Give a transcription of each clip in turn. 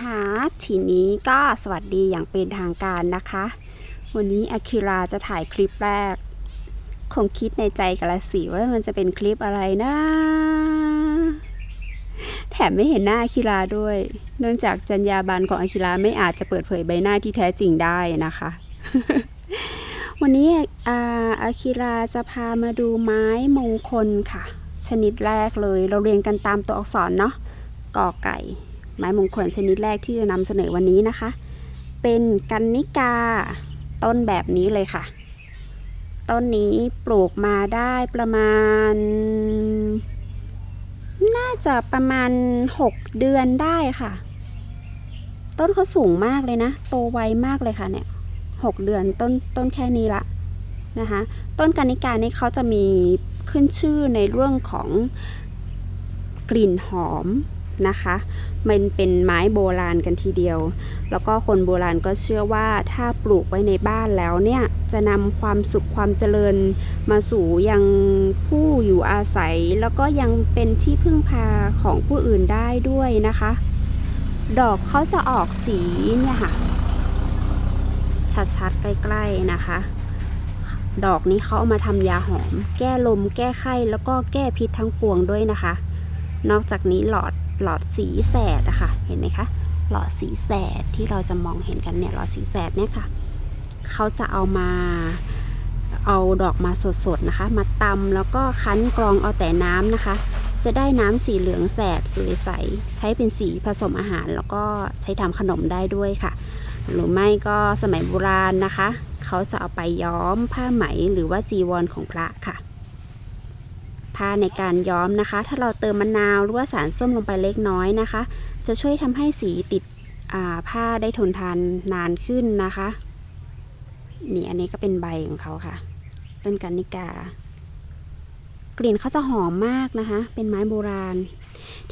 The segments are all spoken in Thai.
นะคะ ทีนี้ก็สวัสดีอย่างเป็นทางการนะคะ วันนี้อาคิราจะถ่ายคลิปแรก คงคิดในใจกันละสิว่ามันจะเป็นคลิปอะไรนะ แถมไม่เห็นหน้าอาคิราด้วย เนื่องจากจรรยาบรรณของอาคิราไม่อาจจะเปิดเผยใบหน้าที่แท้จริงได้นะคะ วันนี้อาอาคิราจะพามาดูไม้มงคลค่ะ ชนิดแรกเลย เราเรียนกันตามตัวอักษรเนาะกอไก่ ไม้มงคลชนิดแรกที่จะนำเสนอวันนี้นะคะ เป็นกันนิกา ต้นแบบนี้เลยค่ะ ต้นนี้ปลูกมาได้ประมาณ น่าจะประมาณ 6 เดือนได้ค่ะ ต้นเขาสูงมากเลยนะ โตไวมากเลยค่ะเนี่ย6เดือนต้นต้นแค่นี้ละนะคะต้นกานิกานี่เขาจะมีขึ้นชื่อในเรื่องของกลิ่นหอม นะคะ มันเป็นไม้โบราณกันทีเดียว แล้วก็คนโบราณก็เชื่อว่าถ้าปลูกไว้ในบ้านแล้วเนี่ยจะนำความสุขความเจริญมาสู่ยังผู้อยู่อาศัย แล้วก็ยังเป็นที่พึ่งพาของผู้อื่นได้ด้วยนะคะ ดอกเขาจะออกสีเนี่ยค่ะ ชัดๆ ใกล้ๆนะคะดอกนี้เขาเอามาทำยาหอม แก้ลม แก้ไข้ แล้วก็แก้พิษทั้งปวงด้วยนะคะ นอกจากนี้หลอด หลอดสีแสดอะคะ่ะ เห็นไหมคะ หลอดสีแสดที่เราจะมองเห็นกันเนี่ยหลอดสีแสดเนี่ยค่ะ เขาจะเอามาเอาดอกมาสดๆนะคะ มาตำแล้วก็คั้นกรองเอาแต่น้ำนะคะ จะได้น้ำสีเหลืองแสดสวยใส ใช้เป็นสีผสมอาหาร แล้วก็ใช้ทำขนมได้ด้วยค่ะ หรือไม่ก็สมัยโบราณนะคะ เขาจะเอาไปย้อมผ้าไหมหรือว่าจีวรของพระค่ะ ผ้าในการย้อมนะคะ ถ้าเราเติมมะนาวหรือว่าสารส้มลงไปเล็กน้อยนะคะ จะช่วยทำให้สีติดผ้าได้ทนทานนานขึ้นนะคะนี่อันนี้ก็เป็นใบของเขาค่ะ ต้นกันนิกา กลิ่นเขาจะหอมมากนะคะ เป็นไม้โบราณ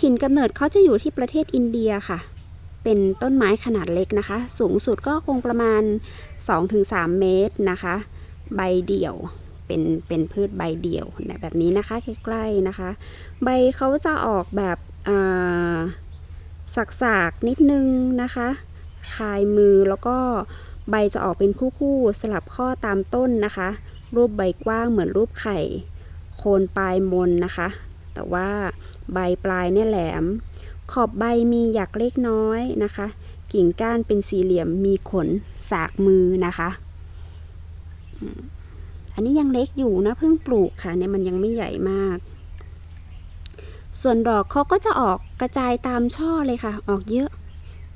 ถิ่นกำเนิดเขาจะอยู่ที่ประเทศอินเดียค่ะ เป็นต้นไม้ขนาดเล็กนะคะ สูงสุดก็คงประมาณ 2-3 เมตรนะคะ ใบเดี่ยว เป็นเป็นพืชใบเดี่ยวแบบนี้นะคะใกล้ๆนะคะ ใบเขาจะออกแบบสักๆนิดนึงนะคะคลายมือแล้วก็ใบจะออกเป็นคู่ๆสลับข้อตามต้นนะคะ รูปใบกว้างเหมือนรูปไข่ โคนปลายมนนะคะ แต่ว่าใบปลายเนี่ยแหลม ขอบใบมีหยักเล็กน้อยนะคะ กิ่งก้านเป็นสี่เหลี่ยมมีขนสากมือนะคะ อันนี้ยังเล็กอยู่นะเพิ่งปลูกค่ะเนี่ยมันยังไม่ใหญ่มาก ส่วนดอกเขาก็จะออกกระจายตามช่อเลยค่ะ ออกเยอะ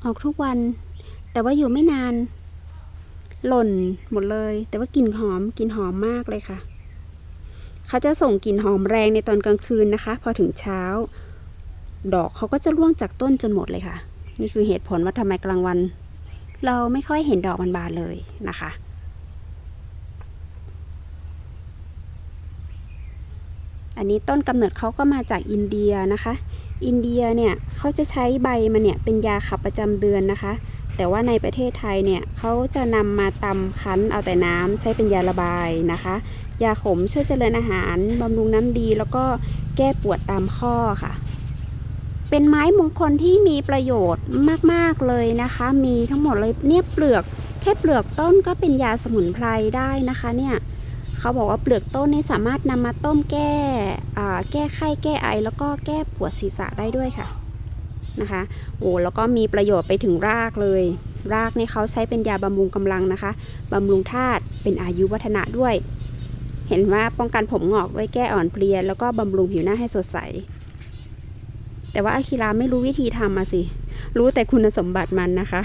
ออกทุกวัน แต่ว่าอยู่ไม่นาน หล่นหมดเลย แต่ว่ากลิ่นหอมกลิ่นหอมมากเลยค่ะเขาจะส่งกลิ่นหอมแรงในตอนกลางคืนนะคะ พอถึงเช้า ดอกเขาก็จะร่วงจากต้นจนหมดเลยค่ะ นี่คือเหตุผลว่าทำไมกลางวัน เราไม่ค่อยเห็นดอกมันบานเลยนะคะ อันนี้ต้นกำเนิดเขาก็มาจากอินเดียนะคะ อินเดียเนี่ยเขาจะใช้ใบมันเนี่ยเป็นยาขับประจำเดือนนะคะ แต่ว่าในประเทศไทยเนี่ยเขาจะนำมาตำคั้นเอาแต่น้ำใช้เป็นยาระบายนะคะ ยาขมช่วยเจริญอาหารบำรุงน้ำดี แล้วก็แก้ปวดตามข้อค่ะเป็นไม้มงคลที่มีประโยชน์มาก ๆ เลยนะคะ มีทั้งหมดเลยเนี่ยเปลือก แค่เปลือกต้นก็เป็นยาสมุนไพรได้นะคะเนี่ย เขาบอกว่าเปลือกต้นนี่สามารถนำมาต้มแก้แก้ไข้แก้ไอ แล้วก็แก้ปวดศีรษะได้ด้วยค่ะนะคะโอ้แล้วก็มีประโยชน์ไปถึงรากเลย รากนี่เขาใช้เป็นยาบำรุงกำลังนะคะบำรุงธาตุเป็นอายุวัฒนะด้วย เห็นว่าป้องกันผมงอกไว้แก้อ่อนเพลียแล้วก็บำรุงผิวหน้าให้สดใส แต่ว่าอาคิราไม่รู้วิธีทำมาสิ รู้แต่คุณสมบัติมันนะคะ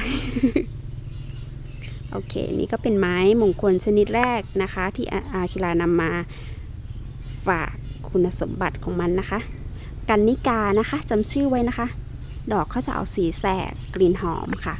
โอเค นี่ก็เป็นไม้มงคลชนิดแรกนะคะ ที่อาคิรานำมาฝากคุณสมบัติของมันนะคะ กันนิกานะคะจำชื่อไว้นะคะ ดอกเขาจะเอาสีแสดกลิ่นหอมค่ะ